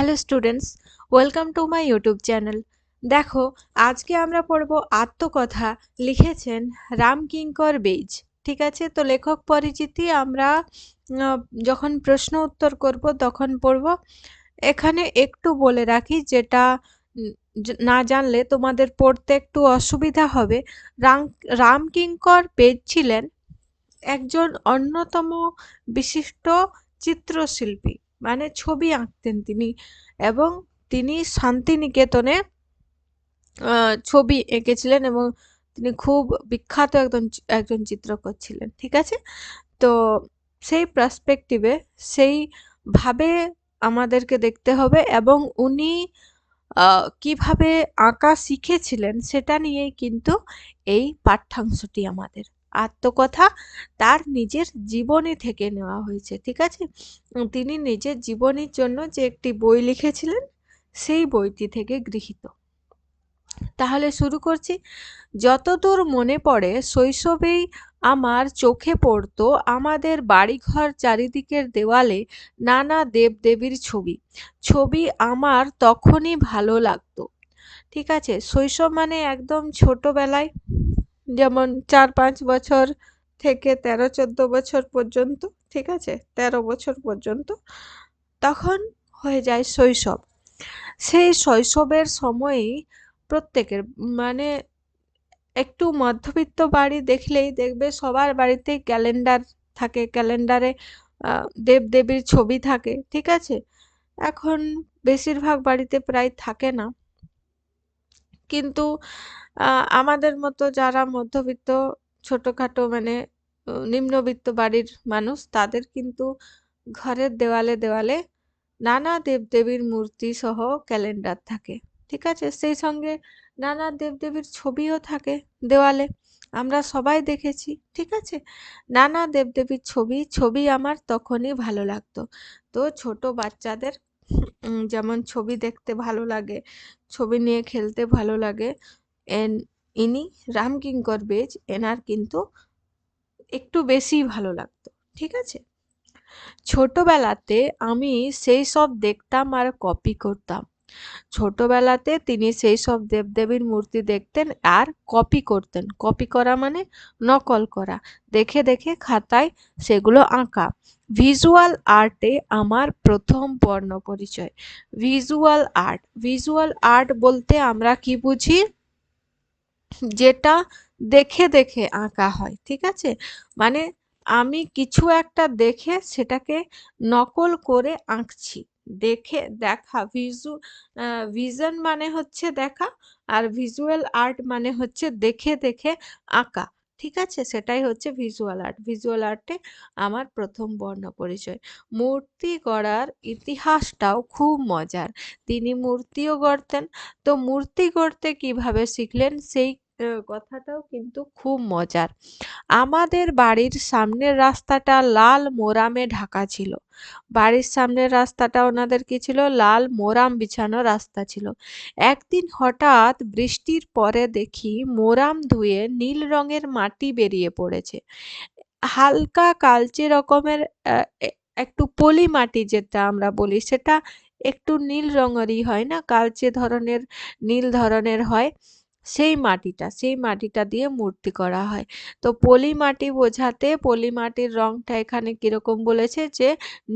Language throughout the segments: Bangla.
Hello students, welcome to my YouTube channel. দেখো, আজকে আমরা পড়ব আত্মকথা, লিখেছেন রামকিঙ্কর বেইজ ঠিক আছে? তো লেখক পরিচিতি আমরা যখন প্রশ্ন উত্তর করব তখন পড়ব। এখানে একটু বলে রাখি যেটা না জানলে তোমাদের পড়তে একটু অসুবিধা হবে। রাম রামকিঙ্কর বেইজ ছিলেন একজন অন্যতম বিশিষ্ট চিত্রশিল্পী। মানে ছবি আঁকতেন তিনি। এবং তিনি শান্তিনিকেতনে ছবি এঁকেছিলেন এবং তিনি খুব বিখ্যাত একজন একজন চিত্রকর ছিলেন, ঠিক আছে? তো সেই পার্সপেক্টিভে সেইভাবে আমাদেরকে দেখতে হবে এবং উনি কীভাবে আঁকা শিখেছিলেন সেটা নিয়েই কিন্তু এই পাঠ্যাংশটি আমাদের। আত্মকথা তার নিজের জীবনী থেকে নেওয়া হয়েছে, ঠিক আছে? তিনি নিজের জীবনীর জন্য যে একটি বই লিখেছিলেন, সেই বইটি থেকে গৃহীত। তাহলে শুরু করছি। যতদূর মনে পড়ে, শৈশবেই আমার চোখে পড়তো আমাদের বাড়িঘর চারিদিকের দেওয়ালে নানা দেবদেবীর ছবি। ছবি আমার তখনই ভালো লাগতো, ঠিক আছে? শৈশব মানে একদম ছোটবেলায় যেমন চার পাঁচ বছর থেকে তেরো চোদ্দ বছর পর্যন্ত, ঠিক আছে? তেরো বছর পর্যন্ত তখন হয়ে যায় শৈশব। সেই শৈশবের সময়ই প্রত্যেকের মানে একটু মধ্যবিত্ত বাড়ি দেখলেই দেখবে সবার বাড়িতেই ক্যালেন্ডার থাকে, ক্যালেন্ডারে দেবদেবীর ছবি থাকে, ঠিক আছে? এখন বেশিরভাগ বাড়িতে প্রায় থাকে না। কিন্তু আমাদের মতো যারা মধ্যবিত্ত, ছোটখাটো মানে নিম্নবিত্ত বাড়ির মানুষ, তাদের কিন্তু ঘরের দেওয়ালে দেওয়ালে নানা দেবদেবীর মূর্তি সহ ক্যালেন্ডার থাকে, ঠিক আছে? সেই সঙ্গে নানা দেবদেবীর ছবিও থাকে দেওয়ালে, আমরা সবাই দেখেছি, ঠিক আছে? নানা দেবদেবীর ছবি ছবি আমার তখনই ভালো লাগতো। তো ছোট বাচ্চাদের যেমন ছবি দেখতে ভালো লাগে, ছবি নিয়ে খেলতে ভালো লাগে ইনি রামকিঙ্কর বেজ, এনার কিন্তু একটু বেশি ভালো লাগতো, ঠিক আছে? ছোটবেলাতে আমি সেই সব দেখতাম আর কপি করতাম। ছোটবেলাতে তিনি সেই সব দেবদেবীর মূর্তি দেখতেন আর কপি করতেন। কপি করা মানে নকল করা। দেখে দেখে খাতায় সেগুলো আঁকা। ভিজুয়াল আর্টে আমার প্রথম বর্ণ পরিচয় ভিজুয়াল আর্ট ভিজুয়াল আর্ট বলতে আমরা কি বুঝি? যেটা দেখে দেখে আঁকা হয়, ঠিক আছে? মানে আমি কিছু একটা দেখে সেটাকে নকল করে আঁকছি। দেখে, দেখা ভিজু ভিজন মানে হচ্ছে দেখা আর ভিজুয়াল আর্ট মানে হচ্ছে দেখে দেখে আঁকা। ঠিক আছে? সেটাই হচ্ছে ভিজুয়াল আর্ট ভিজুয়াল আর্টে আমার প্রথম বর্ণ পরিচয়। মূর্তি গড়ার ইতিহাসটাও খুব মজার। তিনি মূর্তিও গড়তেন। তো মূর্তি গড়তে কীভাবে শিখলেন? সেই কথাটাও কিন্তু খুব মজার। আমাদের বাড়ির সামনের রাস্তাটা লাল মোরামে ঢাকা ছিল। বাড়ির সামনের রাস্তাটা ওনাদের কি ছিল? লাল মোরাম বিছানো রাস্তা ছিল। একদিন হঠাৎ বৃষ্টির পরে দেখি মোরাম ধুয়ে নীল রঙের মাটি বেরিয়ে পড়েছে। হালকা কালচে রকমের একটু পলি মাটি যেটা আমরা বলি, সেটা একটু নীল রঙেরই হয় না? কালচে ধরনের, নীল ধরনের হয়। সেই মাটিটা সেই মাটিটা দিয়ে মূর্তি করা হয়। তো পলি মাটি বোঝাতে পলি মাটির রংটা এখানে কীরকম বলেছে যে,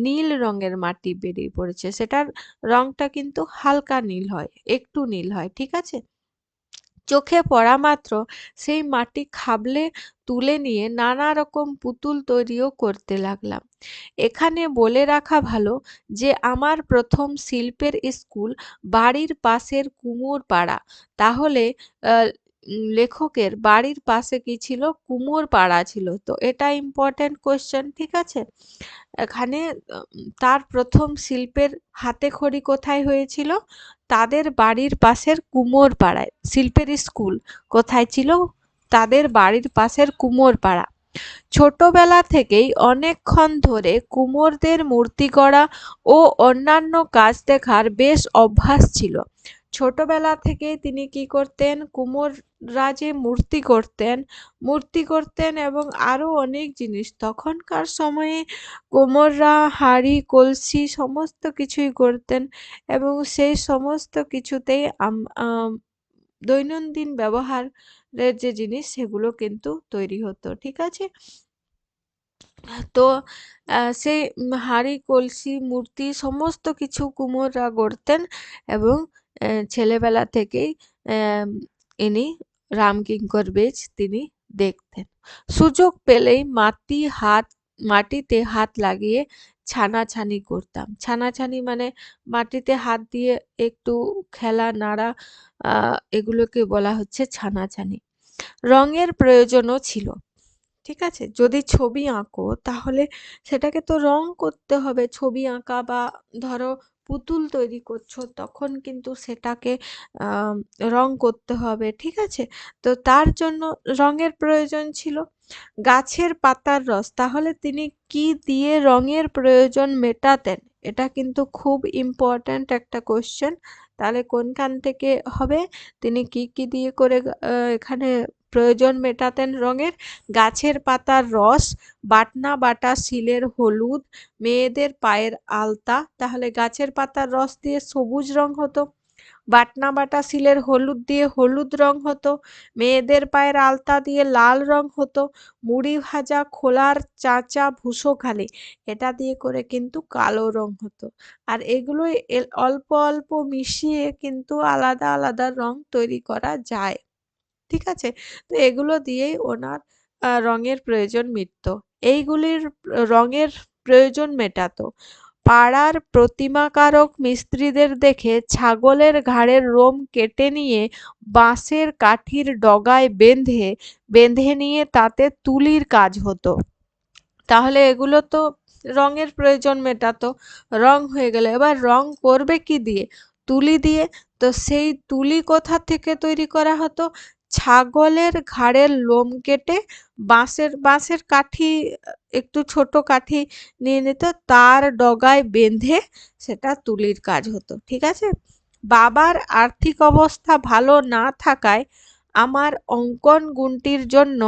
নীল রঙের মাটি বেরিয়ে পড়েছে। সেটার রংটা কিন্তু হালকা নীল হয়, একটু নীল হয়, ঠিক আছে? চোখে পড়া মাত্র, সেই মাটি খাবলে তুলে নিয়ে নানা রকম পুতুল তৈরিও করতে লাগলাম। এখানে বলে রাখা ভালো যে, আমার প্রথম শিল্পের স্কুল বাড়ির পাশের কুমোর পাড়া তাহলে লেখকের বাড়ির পাশে কি ছিল? কুমোর পাড়া ছিল। তো এটা ইম্পর্ট্যান্ট কোয়েশ্চেন ঠিক আছে? এখানে, তার প্রথম শিল্পের হাতে খড়ি কোথায় হয়েছিল? তাদের বাড়ির পাশের কুমোর পাড়ায়, শিল্পের স্কুল কোথায় ছিল? তাদের বাড়ির পাশের কুমোর পাড়া। ছোটবেলা থেকেই অনেকক্ষণ ধরে কুমোরদের মূর্তি গড়া ও অন্যান্য কাজ দেখার বেশ অভ্যাস ছিল। ছোটবেলা থেকেই তিনি কি করতেন? কুমোর রাজে মূর্তি করতেন মূর্তি করতেন এবং আরও অনেক জিনিস। তখনকার সময়ে কুমোররা, হাঁড়ি, কলসি সমস্ত কিছুই করতেন এবং সেই সমস্ত কিছুতেই দৈনন্দিন ব্যবহারের যে জিনিস, সেগুলো কিন্তু তৈরি হতো, ঠিক আছে? তো সেই হাঁড়ি, কলসি, মূর্তি সমস্ত কিছু কুমোররা গড়তেন এবং ছেলেবেলা থেকেই ইনি রামকিঙ্কর বেজ তিনি দেখতেন। সুযোগ পেলেই মাটি হাত, মাটিতে হাত লাগিয়ে ছানাছানি করতাম। ছানাছানি মানে মাটিতে হাত দিয়ে একটু খেলা, নাড়া এগুলোকে বলা হচ্ছে ছানাছানি। রঙের প্রয়োজনও ছিল, ঠিক আছে? যদি ছবি আঁকো, তাহলে সেটাকে তো রং করতে হবে। ছবি আঁকা বা ধরো পুতুল তৈরি করছ, তখন কিন্তু সেটাকে রং করতে হবে, ঠিক আছে? তো তার জন্য রঙের প্রয়োজন ছিল। গাছের পাতার রস, তাহলে তিনি কি দিয়ে রঙের প্রয়োজন মেটাতেন? এটা কিন্তু খুব ইম্পর্ট্যান্ট একটা কোশ্চেন তাহলে কোনখান থেকে হবে? তিনি কি কি দিয়ে করে এখানে প্রয়োজন মেটাতেন রঙের। গাছের পাতার রস, বাটনা বাটা শিলের হলুদ, মেয়েদের পায়ের আলতা। তাহলে গাছের পাতার রস দিয়ে সবুজ রং হতো। বাটনা বাটা শিলের হলুদ দিয়ে হলুদ রং হতো। মেয়েদের পায়ের আলতা দিয়ে লাল রং হতো। মুড়ি ভাজা খোলার চাচা ভুসোখালি এটা দিয়ে করে কিন্তু কালো রং হতো। আর এগুলোই অল্প অল্প মিশিয়ে কিন্তু আলাদা আলাদা রং তৈরি করা যায়। ঠিক আছে? তো এগুলো দিয়েই ওনার রঙের প্রয়োজন মিটত। এইগুলির রঙের প্রয়োজন মেটাতো। পাড়ার প্রতিমাকারক মিস্ত্রিদের দেখে ছাগলের ঘাড়ের রোম কেটে নিয়ে বাঁশের কাঠির ডগায় বেঁধে বেঁধে নিয়ে তাতে তুলির কাজ হতো। তাহলে এগুলো তো রঙের প্রয়োজন মেটাতো। রং হয়ে গেলে। এবার রং করবে কি দিয়ে? তুলি দিয়ে? তো সেই তুলি কোথা থেকে তৈরি করা হতো? ছাগলের ঘাড়ের লোম কেটে বাঁশের বাঁশের কাঠি, একটু ছোট কাঠি নিয়ে নিত, তার ডগায় বেঁধে সেটা তুলির কাজ হতো, ঠিক আছে? বাবার আর্থিক অবস্থা ভালো না থাকায় আমার অঙ্কন গুণটির জন্য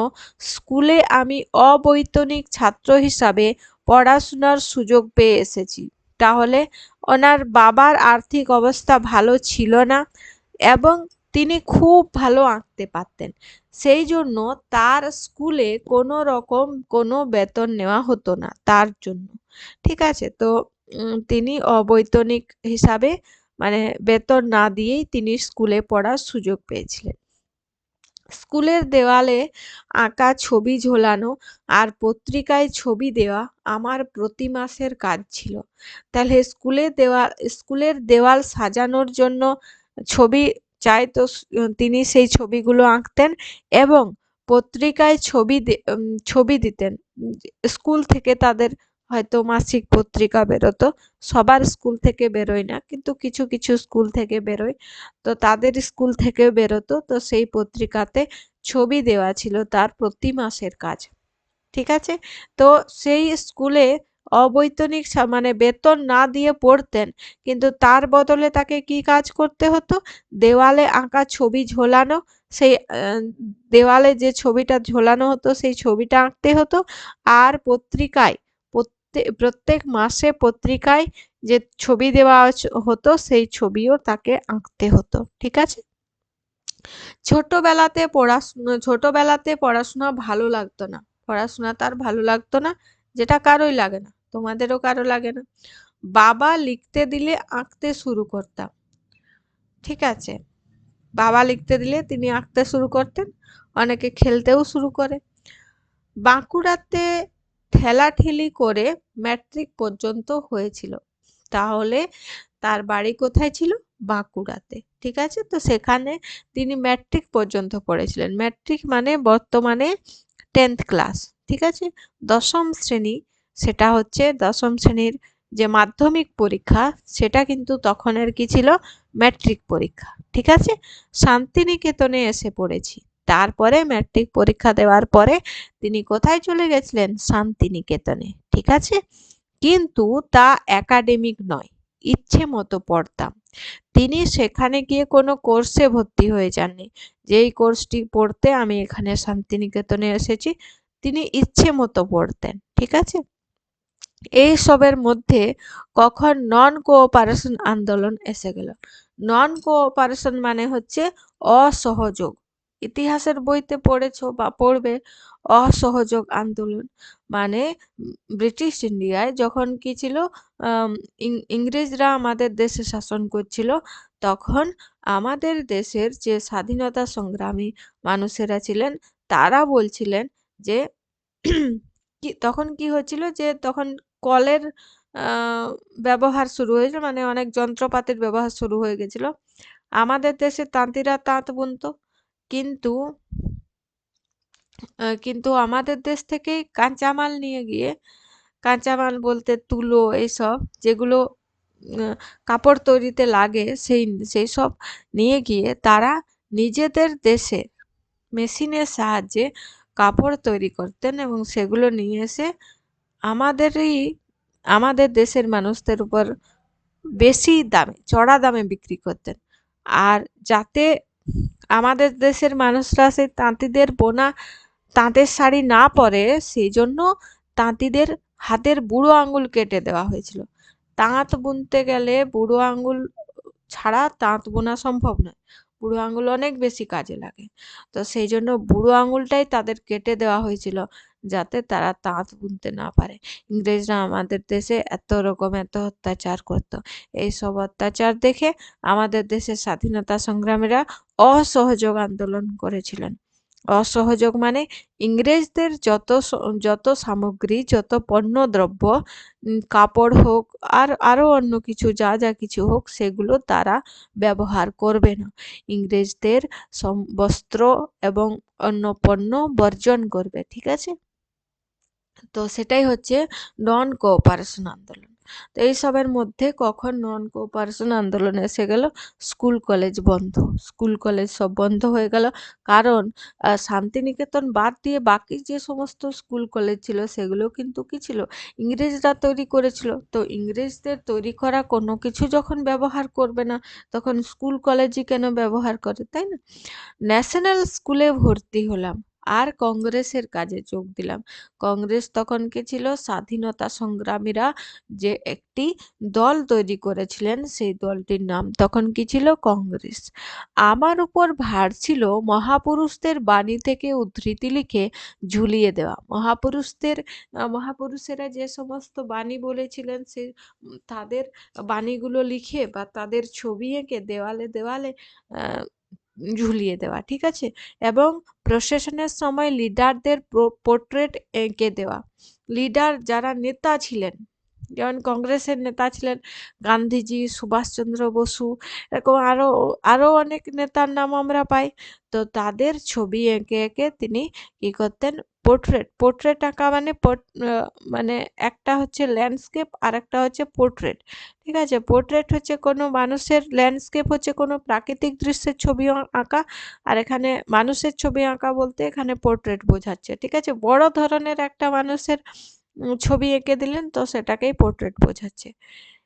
স্কুলে আমি অবৈতনিক ছাত্র হিসাবে পড়াশোনার সুযোগ পেয়ে এসেছি। তাহলে ওনার বাবার আর্থিক অবস্থা ভালো ছিল না এবং তিনি খুব ভালো আঁকতে পারতেন। সেই জন্য তার স্কুলে কোনো রকম কোনো বেতন নেওয়া হতো না তার জন্য। ঠিক আছে? তো তিনি অবৈতনিক হিসাবে মানে বেতন না দিয়েই তিনি স্কুলে পড়ার সুযোগ পেয়েছিলেন। স্কুলের দেওয়ালে আঁকা ছবি ঝোলানো আর পত্রিকায় ছবি দেওয়া আমার প্রতি মাসের কাজ ছিল। তাহলে স্কুলের দেওয়াল স্কুলের দেওয়াল সাজানোর জন্য ছবি চাই তো তিনি সেই ছবিগুলো আঁকতেন এবং পত্রিকায় ছবি ছবি দিতেন। স্কুল থেকে তাদের হয়তো মাসিক পত্রিকা বেরোতো, সবার স্কুল থেকে বেরোয় না, কিন্তু কিছু কিছু স্কুল থেকে বেরোয়। তো তাদের স্কুল থেকে বেরোতো, তো সেই পত্রিকাতে ছবি দেওয়া ছিল তার প্রতি মাসের কাজ। ঠিক আছে? তো সেই স্কুলে অবৈতনিক মানে বেতন না দিয়ে পড়তেন, কিন্তু তার বদলে তাকে কি কাজ করতে হতো? দেওয়ালে আঁকা ছবি ঝোলানো, সেই দেওয়ালে যে ছবিটা ঝোলানো হতো, সেই ছবিটা আঁকতে হতো। আর পত্রিকায় প্রত্যেক মাসে পত্রিকায় যে ছবি দেওয়া হতো, সেই ছবিও তাকে আঁকতে হতো, ঠিক আছে? ছোটবেলাতে পড়াশোনা ছোটবেলাতে পড়াশোনা ভালো লাগতো না, পড়াশোনা তার ভালো লাগতো না, যেটা কারোই লাগে না। তোমাদেরও কারও লাগে না। বাবা লিখতে দিলে আঁকতে শুরু করতাম। ঠিক আছে? বাবা লিখতে দিলে তিনি আঁকতে শুরু করতেন, অনেকে খেলতেও শুরু করে। বাঁকুড়াতে ঠেলাঠেলি করে ম্যাট্রিক পর্যন্ত হয়েছিল। তাহলে তার বাড়ি কোথায় ছিল? বাঁকুড়াতে। ঠিক আছে? তো সেখানে তিনি ম্যাট্রিক পর্যন্ত পড়েছিলেন। ম্যাট্রিক মানে বর্তমানে টেন্থ ক্লাস। ঠিক আছে? দশম শ্রেণি সেটা হচ্ছে দশম শ্রেণির যে মাধ্যমিক পরীক্ষা, সেটা কিন্তু তখনের কি ছিল? ম্যাট্রিক পরীক্ষা, ঠিক আছে? শান্তিনিকেতনে এসে পড়েছি। তারপরে ম্যাট্রিক পরীক্ষা দেওয়ার পরে তিনি কোথায় চলে গেছিলেন? শান্তিনিকেতনে, ঠিক আছে? কিন্তু তা একাডেমিক নয়, ইচ্ছে মতো পড়তাম। তিনি সেখানে গিয়ে কোনো কোর্সে ভর্তি হয়ে যাননি। যেই কোর্সটি পড়তে আমি এখানে শান্তিনিকেতনে এসেছি, তিনি ইচ্ছে মতো পড়তেন, ঠিক আছে? এই সবের মধ্যে কখন নন কোঅপারেশন আন্দোলন এসে গেল। নন কোঅপারেশন মানে হচ্ছে অসহযোগ। ইতিহাসের বইতে পড়েছ বা পড়বে অসহযোগ আন্দোলন। মানে ব্রিটিশ ইন্ডিয়ায় যখন কি ছিল ইংরেজরা আমাদের দেশে শাসন করছিল, তখন আমাদের দেশের যে স্বাধীনতা সংগ্রামী মানুষেরা ছিলেন, তারা বলছিলেন যে কি, তখন কি হয়েছিল যে, তখন কলের ব্যবহার শুরু হয়েছিল মানে অনেক যন্ত্রপাতির ব্যবহার শুরু হয়ে গেছিল। আমাদের দেশে তাঁতিরা তাঁত বুনত, কিন্তু কিন্তু আমাদের দেশ থেকেই কাঁচামাল নিয়ে গিয়ে, কাঁচামাল বলতে তুলো এইসব, যেগুলো কাপড় তৈরিতে লাগে, সেই সেই সব নিয়ে গিয়ে তারা নিজেদের দেশে মেশিনের সাহায্যে কাপড় তৈরি করতেন এবং সেগুলো নিয়ে এসে আমাদেরই, আমাদের দেশের মানুষদের উপর বেশি দামে, চড়া দামে বিক্রি করতেন। আর যাতে আমাদের দেশের মানুষরা সেই তাঁতিদের বোনা, তাঁতের শাড়ি না পরে, সেই জন্য তাঁতিদের হাতের বুড়ো আঙুল কেটে দেওয়া হয়েছিল। তাঁত বুনতে গেলে বুড়ো আঙুল ছাড়া তাঁত বোনা সম্ভব নয়। বুড়ো আঙুল অনেক বেশি কাজে লাগে। তো সেই জন্য বুড়ো আঙুলটাই তাদের কেটে দেওয়া হয়েছিল যাতে তারা তাঁত বুনতে না পারে। ইংরেজরা আমাদের দেশে এত রকম এত অত্যাচার করত। এই সব অত্যাচার দেখে আমাদের দেশের স্বাধীনতা সংগ্রামীরা অসহযোগ আন্দোলন করেছিলেন। অসহযোগ মানে ইংরেজদের যত যত সামগ্রী, যত পণ্য দ্রব্য কাপড় হোক আর আরও অন্য কিছু যা যা কিছু হোক সেগুলো তারা ব্যবহার করবে না। ইংরেজদের বস্ত্র এবং অন্য পণ্য বর্জন করবে, ঠিক আছে? তো সেটাই হচ্ছে নন কোঅপারেশন আন্দোলন। তো এইসবের মধ্যে কখন নন কোঅপারেশন আন্দোলন এসে গেল? স্কুল, কলেজ বন্ধ। স্কুল, কলেজ সব বন্ধ হয়ে গেল। কারণ শান্তিনিকেতন বাদ দিয়ে বাকি যে সমস্ত স্কুল, কলেজ ছিল সেগুলো কিন্তু কি ছিল? ইংরেজরা তৈরি করেছিল। তো ইংরেজদের তৈরি করা কোনো কিছু যখন ব্যবহার করবে না, তখন স্কুল, কলেজই কেন ব্যবহার করে, তাই না? ন্যাশনাল স্কুলে ভর্তি হলাম। আর কংগ্রেসের কাজে যোগ দিলাম। কংগ্রেস তখন কে ছিল? স্বাধীনতা সংগ্রামীরা যে একটি দল তৈরি করেছিলেন, সেই দলটির নাম তখন কি ছিল? কংগ্রেস। আমার উপর ভার ছিল মহাপুরুষদের বাণী থেকে উদ্ধৃতি লিখে ঝুলিয়ে দেওয়া। মহাপুরুষদের, মহাপুরুষেরা যে সমস্ত বাণী বলেছিলেন, সে, তাদের বাণীগুলো লিখে বা তাদের ছবি এঁকে দেওয়ালে দেওয়ালে ঝুলিয়ে দেওয়া, ঠিক আছে? এবং প্রশাসনের সময় লিডারদের পোর্ট্রেট এঁকে দেওয়া। লিডার যারা নেতা ছিলেন, যেমন কংগ্রেসের নেতা ছিলেন গান্ধীজি, সুভাষচন্দ্র বসু, এরকম আরও আরও অনেক নেতার নাম আমরা পাই। তো তাদের ছবি এঁকে এঁকে তিনি কী করতেন? পোর্ট্রেট পোর্ট্রেট আঁকা মানে মানে একটা হচ্ছে ল্যান্ডস্কেপ আর একটা হচ্ছে পোর্ট্রেট ঠিক আছে? পোর্ট্রেট হচ্ছে কোনো মানুষের ল্যান্ডস্কেপ হচ্ছে কোনো প্রাকৃতিক দৃশ্যের ছবি আঁকা, আর এখানে মানুষের ছবি আঁকা বলতে এখানে পোর্ট্রেট বোঝাচ্ছে, ঠিক আছে? বড় ধরনের একটা মানুষের ছবি এঁকে দিলেন তো সেটাকেই পোর্ট্রেট বোঝাচ্ছে।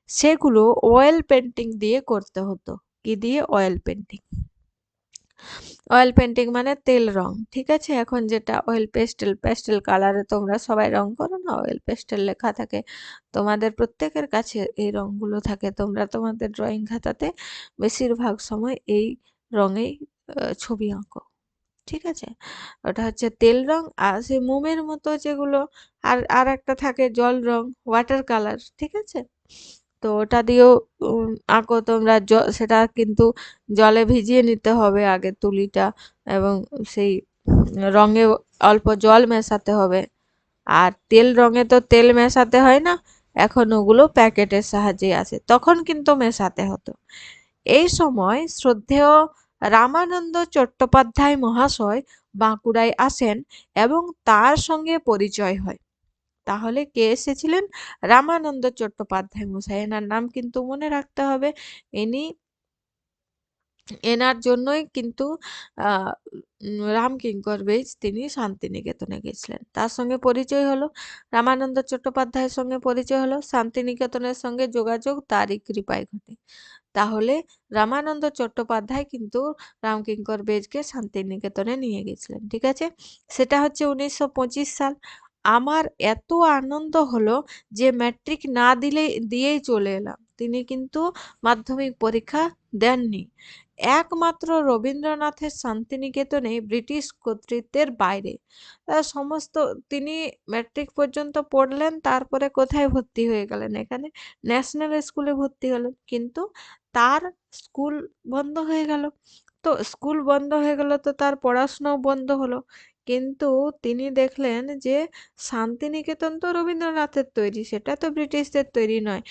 সেগুলো অয়েল পেন্টিং দিয়ে করতে হতো, কি দিয়ে? অয়েল পেন্টিং অয়েল পেন্টিং মানে তেল রং, ঠিক আছে? এখন যেটা অয়েল পেস্টেল পেস্টেল কালারে তোমরা সবাই রং করো না? অয়েল পেস্টেল লেখা থাকে, তোমাদের প্রত্যেকের কাছে এই রঙগুলো থাকে। তোমরা তোমাদের ড্রয়িং খাতাতে বেশিরভাগ সময় এই রঙেই ছবি আঁকো, ঠিক আছে? ওটা হচ্ছে তেল রং আর সেই মোমের মতো যেগুলো আর আর একটা থাকে জল রং ওয়াটার কালার ঠিক আছে? তো ওটা দিয়েও আঁকো তোমরা জ, সেটা কিন্তু জলে ভিজিয়ে নিতে হবে আগে তুলিটা এবং সেই রঙে অল্প জল মেশাতে হবে। আর তেল রঙে তো তেল মেশাতে হয় না, এখন ওগুলো প্যাকেটের সাহায্যে আসে তখন কিন্তু মেশাতে হতো। এই সময় শ্রদ্ধেয় রামানন্দ চট্টোপাধ্যায় মহাশয় বাঁকুড়ায় আসেন এবং তার সঙ্গে পরিচয় হয়। তাহলে কে এসেছিলেন? রামানন্দ চট্টোপাধ্যায় মশাই। এনার নাম কিন্তু মনে রাখতে হবে। ইনি, এনার জন্যই কিন্তু রামকিঙ্কর বেইজ তিনি শান্তিনিকেতনে গেছিলেন। তার সঙ্গে পরিচয় হলো, রামানন্দ চট্টোপাধ্যায়ের সঙ্গে পরিচয় হলো, শান্তিনিকেতনের সঙ্গে যোগাযোগ তারই কৃপায় ঘটে। তাহলে রামানন্দ চট্টোপাধ্যায় কিন্তু রামকিঙ্কর বেজকে শান্তিনিকেতনে নিয়ে গেছিলেন, ঠিক আছে? সেটা হচ্ছে উনিশশো পঁচিশ সাল। আমার এত আনন্দ হলো যে ম্যাট্রিক না দিলে, দিয়েই চলে এলাম। তিনি কিন্তু মাধ্যমিক পরীক্ষা দেননি। একমাত্র রবীন্দ্রনাথের শান্তিনিকেতনে ব্রিটিশ কর্তৃত্বের বাইরে। সমস্ত, তিনি ম্যাট্রিক পর্যন্ত পড়লেন, তারপরে কোথায় ভর্তি হয়ে গেলেন? এখানে ন্যাশনাল স্কুলে ভর্তি হলেন। কিন্তু তার স্কুল বন্ধ হয়ে গেল। তো স্কুল বন্ধ হয়ে গেল তো তার পড়াশোনাও বন্ধ হলো। কিন্তু তিনি দেখলেন যে, শান্তিনিকেতন তো রবীন্দ্রনাথের তৈরি, সেটা তো ব্রিটিশদের তৈরি নয়।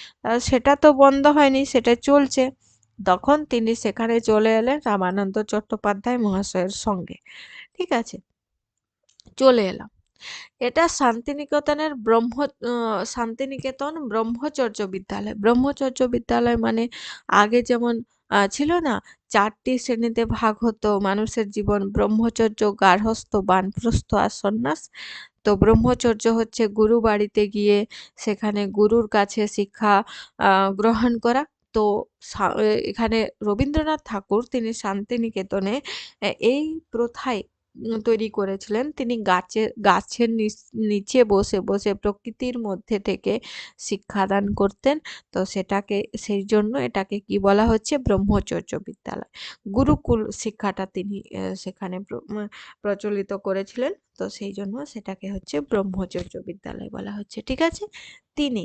সেটা তো বন্ধ হয়নি, সেটা চলছে। তখন তিনি সেখানে চলে এলেন রামানন্দ চট্টোপাধ্যায় মহাশয়ের সঙ্গে। ঠিক আছে, চলে এলাম। এটা শান্তিনিকেতনের ব্রহ্ম শান্তিনিকেতন ব্রহ্মচর্য বিদ্যালয়। ব্রহ্মচর্য বিদ্যালয় মানে আগে যেমন ছিল না, চারটি শ্রেণীতে ভাগ হতো মানুষের জীবন, ব্রহ্মচর্য গার্হস্থ বানপ্রস্থ আর সন্ন্যাস। তো ব্রহ্মচর্য হচ্ছে গুরু বাড়িতে গিয়ে সেখানে গুরুর কাছে শিক্ষা গ্রহণ করা। তো এখানে রবীন্দ্রনাথ ঠাকুর তিনি শান্তিনিকেতনে এই প্রথায় তৈরি করেছিলেন। তিনি গাছের গাছের নিচে বসে বসে প্রকৃতির মধ্যে থেকে শিক্ষাদান করতেন। তো সেটাকে, সেই জন্য এটাকে কি বলা হচ্ছে? ব্রহ্মচর্য বিদ্যালয়। গুরুকুল শিক্ষাটা তিনি সেখানে প্রচলিত করেছিলেন। তো সেই জন্য সেটাকে হচ্ছে ব্রহ্মচর্য বিদ্যালয় বলা হচ্ছে। ঠিক আছে? তিনি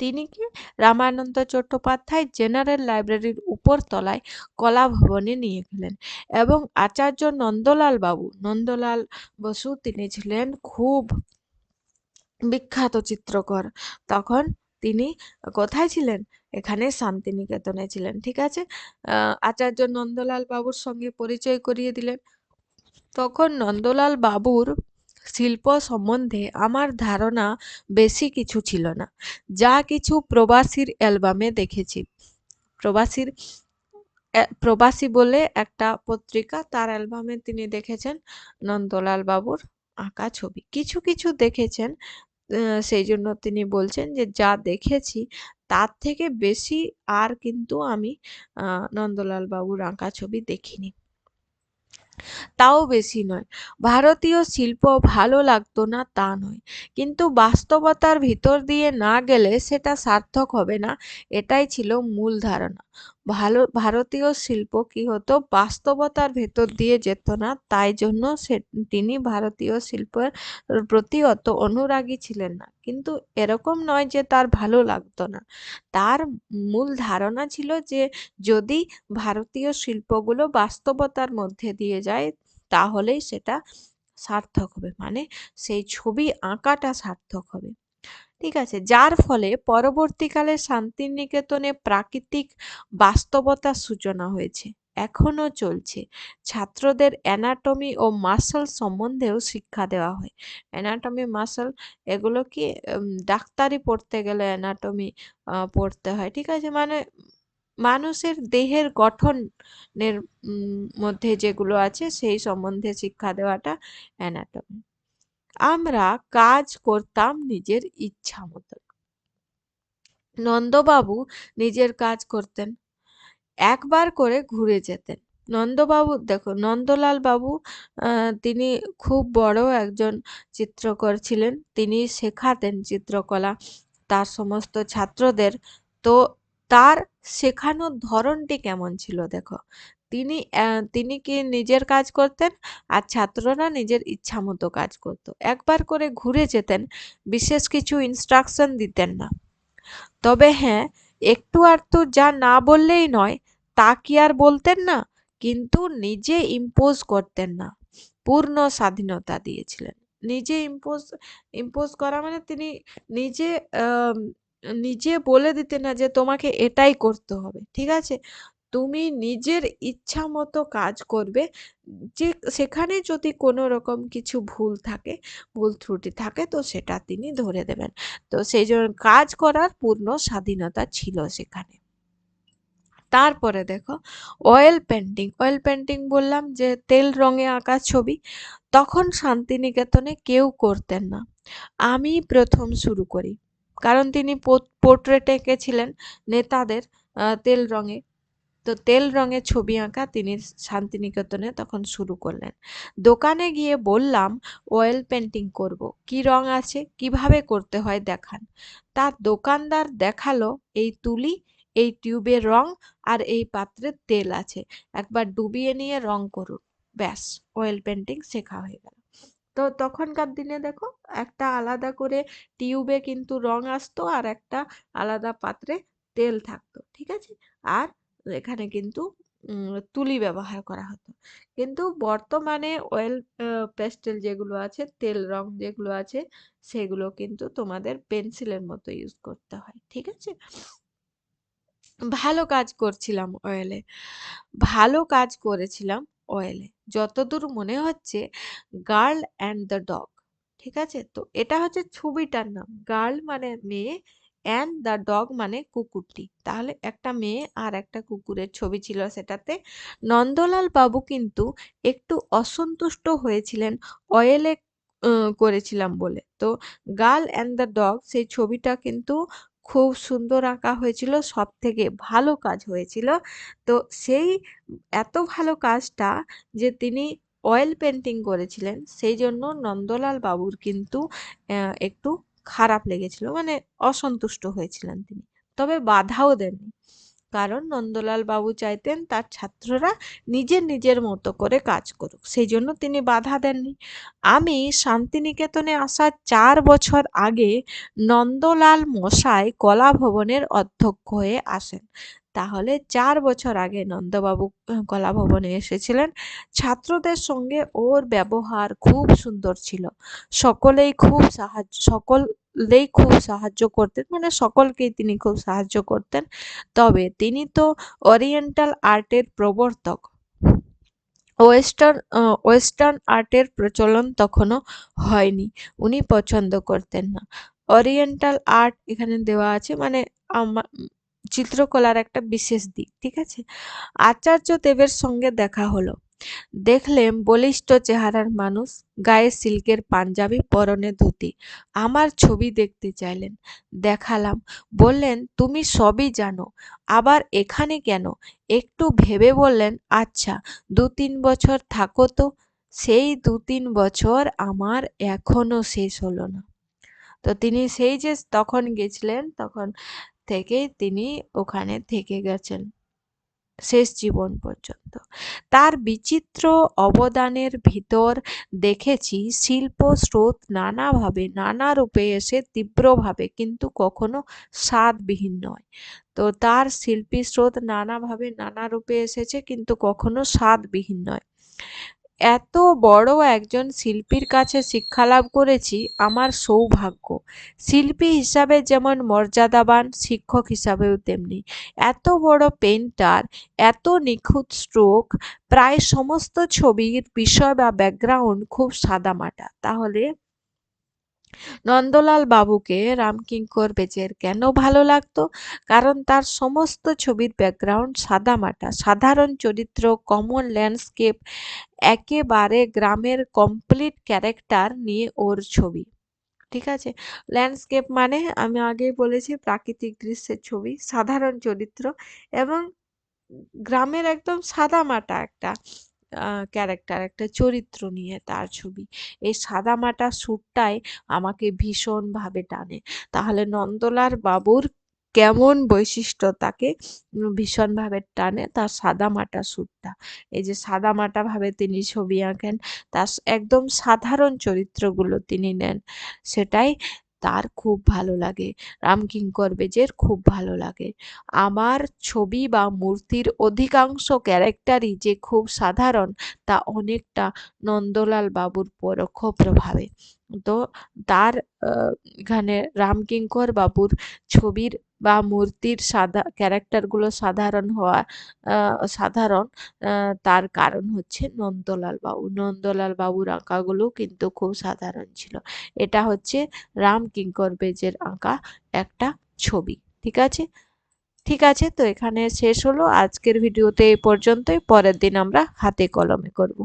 তিনি কি রামানন্দ চট্টোপাধ্যায় জেনারেল লাইব্রেরির উপর তলায় কলা ভবনে নিয়ে গেলেন এবং আচার্য নন্দলাল বাবু, নন্দলাল বসু তিনি ছিলেন খুব বিখ্যাত চিত্রকর। তখন তিনি কোথায় ছিলেন? এখানে শান্তিনিকেতনে ছিলেন, ঠিক আছে? আচার্য নন্দলাল বাবুর সঙ্গে পরিচয় করিয়ে দিলেন। তখন নন্দলাল বাবুর শিল্প সম্বন্ধে আমার ধারণা বেশি কিছু ছিল না। যা কিছু প্রবাসীর অ্যালবামে দেখেছি। প্রবাসীর প্রবাসী বলে একটা পত্রিকা তার অ্যালবামে তিনি দেখেছেন, নন্দলাল বাবুর আঁকা ছবি। কিছু কিছু দেখেছেন সেই জন্য তিনি বলছেন যে যা দেখেছি তার থেকে বেশি আর কিন্তু আমি নন্দলাল বাবুর আঁকা ছবি দেখিনি। তাও বেশি নয়। ভারতীয় শিল্প ভালো লাগতো না তা নয়। কিন্তু বাস্তবতার ভিতর দিয়ে না গেলে সেটা সার্থক হবে না, এটাই ছিল মূল ধারণা। ভালো, ভারতীয় শিল্প কি হতো? বাস্তবতার ভেতর দিয়ে যেত না। তাই জন্য সে, তিনি ভারতীয় শিল্পের প্রতি অত অনুরাগী ছিলেন না। কিন্তু এরকম নয় যে তার ভালো লাগতো না। তার মূল ধারণা ছিল যে যদি ভারতীয় শিল্পগুলো বাস্তবতার মধ্যে দিয়ে যায়, তাহলেই সেটা সার্থক হবে। মানে সেই ছবি আঁকাটা সার্থক হবে। ঠিক আছে। যার ফলে পরবর্তীকালে শান্তিনিকেতনে প্রাকৃতিক বাস্তবতার সূচনা হয়েছে, এখনও চলছে। ছাত্রদের অ্যানাটমি ও মাসল সম্বন্ধেও শিক্ষা দেওয়া হয়। অ্যানাটমি মাসল এগুলো কি ডাক্তারি পড়তে গেলে অ্যানাটমি পড়তে হয়, ঠিক আছে? মানে মানুষের দেহের গঠনের মধ্যে যেগুলো আছে সেই সম্বন্ধে শিক্ষা দেওয়াটা অ্যানাটমি আমরা কাজ করতাম নিজের ইচ্ছা মতো। নন্দবাবু নিজের কাজ করতেন, একবার করে ঘুরে যেতেন। নন্দবাবু দেখো নন্দলাল বাবু তিনি খুব বড় একজন চিত্রকর ছিলেন। তিনি শেখাতেন চিত্রকলা, তার সমস্ত ছাত্রদের। তো তার শেখানোর ধরনটি কেমন ছিল, দেখো? তিনি তিনি কি নিজের কাজ করতেন? আর ছাত্ররা নিজের ইচ্ছা মতো কাজ করত। একবার করে ঘুরে যেতেন, বিশেষ কিছু ইনস্ট্রাকশন দিতেন না। তবে হ্যাঁ একটু আর তো যা না বললেই নয়, তা কি আর বলতেন না? কিন্তু নিজে ইম্পোজ করতেন না। পূর্ণ স্বাধীনতা দিয়েছিলেন। নিজে ইম্পোজ ইম্পোজ করা মানে তিনি নিজে নিজে বলে দিতেন না যে তোমাকে এটাই করতে হবে, ঠিক আছে? তুমি নিজের ইচ্ছা মতো কাজ করবে। যে সেখানে যদি কোনো রকম কিছু ভুল থাকে, ভুল ত্রুটি থাকে, তো সেটা তিনি ধরে দেবেন। তো সেই জন্য কাজ করার পূর্ণ স্বাধীনতা ছিল সেখানে। তারপরে দেখো অয়েল পেন্টিং অয়েল পেন্টিং বললাম যে তেল রঙে আঁকা ছবি। তখন শান্তিনিকেতনে কেউ করতেন না। আমি প্রথম শুরু করি। কারণ তিনি পোর্ট্রেট এঁকেছিলেন নেতাদের তেল রঙে। তো তেল রঙের ছবি আঁকা তিনি শান্তিনিকেতনে তখন শুরু করলেন। দোকানে গিয়ে বললাম অয়েল পেন্টিং করব। কি রং আছে? কীভাবে করতে হয় দেখান। তার দোকানদার দেখাল, এই তুলি, এই টিউবের রং আর এই পাত্রের তেল আছে। একবার ডুবিয়ে নিয়ে রং করুন। ব্যাস অয়েল পেন্টিং শেখা হয়ে গেল। তো তখনকার দিনে দেখো, একটা আলাদা করে টিউবে কিন্তু রং আসতো আর একটা আলাদা পাত্রে তেল থাকতো, ঠিক আছে? আর এখানে কিন্তু তুলি ব্যবহার করা হতো। কিন্তু বর্তমানে অয়েল পেস্টেল যেগুলো আছে, তেল রং যেগুলো আছে, সেগুলো কিন্তু তোমাদের পেন্সিলের মতো ইউজ করতে হয়, ঠিক আছে? ভালো কাজ করছিলাম অয়েলে ভালো কাজ করেছিলাম অয়েলে যতদূর মনে হচ্ছে গার্ল অ্যান্ড দ্য ডগ ঠিক আছে? তো এটা হচ্ছে ছবিটার নাম। গার্ল মানে মেয়ে অ্যান্ড দ্য ডগ মানে কুকুরটি। তাহলে একটা মেয়ে আর একটা কুকুরের ছবি ছিল সেটাতে। নন্দলাল বাবু কিন্তু একটু অসন্তুষ্ট হয়েছিলেন অয়েলে করেছিলাম বলে। তো গার্ল অ্যান্ড দ্য ডগ সেই ছবিটা কিন্তু খুব সুন্দর আঁকা হয়েছিল সব থেকে ভালো কাজ হয়েছিল। তো সেই এত ভালো কাজটা যে তিনি অয়েল পেন্টিং করেছিলেন, সেই জন্য নন্দলাল বাবুর কিন্তু একটু খারাপ লেগেছিল মানে অসন্তুষ্ট হয়েছিলেন তিনি। তবে বাধাও দেননি। কারণ নন্দলাল বাবু চাইতেন তার ছাত্ররা নিজের নিজের মতো করে কাজ করুক, সেই জন্য তিনি বাধা দেননি। আমি শান্তিনিকেতনে আসার চার বছর আগে নন্দলাল মশাই কলা ভবনের অধ্যক্ষ হয়ে আসেন। তাহলে চার বছর আগে নন্দবাবু কলা ভবনে এসেছিলেন। ছাত্রদের সঙ্গে ওর ব্যবহার খুব সুন্দর ছিল। সকলেই খুব সাহায্য, সকলেই খুব সাহায্য করতেন মানে সকলকেই তিনি খুব সাহায্য করতেন। তবে তিনি তো ওরিয়েন্টাল আর্টের প্রবর্তক। ওয়েস্টার্ন ওয়েস্টার্ন আর্টের প্রচলন তখনও হয়নি। উনি পছন্দ করতেন না। ওরিয়েন্টাল আর্ট এখানে দেওয়া আছে মানে চিত্রকলার একটা বিশেষ দিক, ঠিক আছে? আচার্য দেবের সঙ্গে দেখা হলো। দেখলেন বলিষ্ঠ চেহারার মানুষ গায়ে সিল্কের পাঞ্জাবি, পরনে ধুতি। আমার ছবি দেখতে চাইলেন। দেখালাম। বললেন, তুমি সবই জানো। আবার এখানে কেন? একটু ভেবে বললেন আচ্ছা দু তিন বছর থাকো তো। সেই দু তিন বছর আমার এখনও শেষ হলো না। তো তিনি সেই যে তখন গেছিলেন, তখন থেকে তিনি ওখানে থেকে গেছেন, শেষ জীবন পর্যন্ত। তার বিচিত্র অবদানের ভিতর দেখেছি শিল্প স্রোত নানাভাবে, নানা রূপে এসে তীব্রভাবে, কিন্তু কখনো স্বাদবিহীন নয়। তো তার শিল্পী স্রোত নানাভাবে, নানা রূপে এসেছে, কিন্তু কখনো স্বাদবিহীন নয়। এত বড় একজন শিল্পীর কাছে শিক্ষালাভ করেছি আমার সৌভাগ্য। শিল্পী হিসাবে যেমন মর্যাদাবান, শিক্ষক হিসাবেও তেমনি। এত বড় পেন্টার এত নিখুঁত স্ট্রোক প্রায় সমস্ত ছবির বিষয় বা ব্যাকগ্রাউন্ড খুব সাদামাটা। তাহলে নন্দলাল বাবুকে রামকিঙ্কর বেচের কেন ভালো লাগতো? কারণ তার সমস্ত ছবির ব্যাকগ্রাউন্ড সাদামাটা সাধারণ চরিত্র কমন ল্যান্ডস্কেপ একেবারে গ্রামের কমপ্লিট ক্যারেক্টার নিয়ে ওর ছবি। ঠিক আছে? ল্যান্ডস্কেপ মানে আমি আগেই বলেছি, প্রাকৃতিক দৃশ্যের ছবি, সাধারণ চরিত্র এবং গ্রামের একদম সাদামাটা একটা। ক্যারেক্টার একটা চরিত্র নিয়ে তার ছবি। এই সাদামাটা স্যুটটাই আমাকে ভীষণভাবে টানে। তাহলে নন্দলাল বাবুর কেমন বৈশিষ্ট্য তাকে ভীষণভাবে টানে তার সাদামাটা স্যুটটা? এই যে সাদামাটাভাবে তিনি ছবি আঁকেন, তার একদম সাধারণ চরিত্রগুলো তিনি নেন, সেটাই তার খুব ভালো লাগে। রামকিঙ্কর বেজের খুব ভালো লাগে। আমার ছবি বা মূর্তির অধিকাংশ ক্যারেক্টারই যে খুব সাধারণ তা অনেকটা নন্দলাল বাবুর পরোক্ষ প্রভাবে তো তার এখানে রামকিঙ্কর বাবুর ছবির বা মূর্তির সাদা ক্যারেক্টারগুলো সাধারণ হওয়া সাধারণ তার কারণ হচ্ছে নন্দলাল বাবু। নন্দলাল বাবুর আঁকাগুলো কিন্তু খুব সাধারণ ছিল। এটা হচ্ছে রাম কিঙ্কর বেজের আঁকা একটা ছবি। ঠিক আছে? ঠিক আছে, তো এখানে শেষ হলো। আজকের ভিডিওতে এই পর্যন্তই। পরের দিন আমরা হাতে কলমে করব।